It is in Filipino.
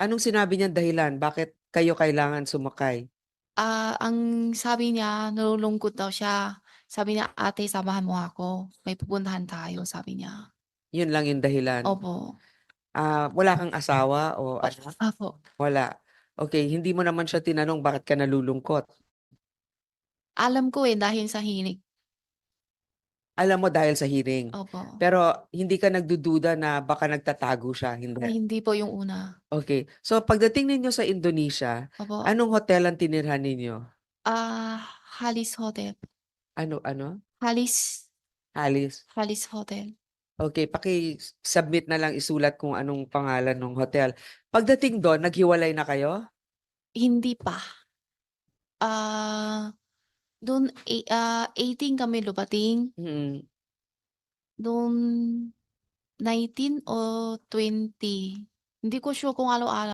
Anong sinabi niyang dahilan bakit kayo kailangan sumakay? Ah, ang sabi niya nalulungkot daw siya. Sabi niya, "Ate samahan mo ako, may pupuntahan tayo." Sabi niya. Yun lang yung dahilan? Opo. Ah, wala kang asawa o O anak? opo. Wala, okey hindi mo naman siya tinanong bakit ka nalulungkot? Alam ko, eh, dahil sa hilig. Alam mo dahil sa hearing? Opo. Pero hindi ka nagdududa na baka nagtatago siya, hindi? Ay hindi po yung una. Okey, so pagdating ninyo sa Indonesia, Opo. anong hotel ang tinirhan ninyo? Ah, Halis Hotel. Ano, ano? Halis. Halis? Halis Hotel. Okey, paki-submit na lang isulat kung anong pangalan nung hotel. Pagdating dun naghiwalay na kayo? Hindi pa. Ah, dun, eh, ah, 18 kami dumating. Mm. Nung 19 o 20, hindi ko sure kung araw-araw.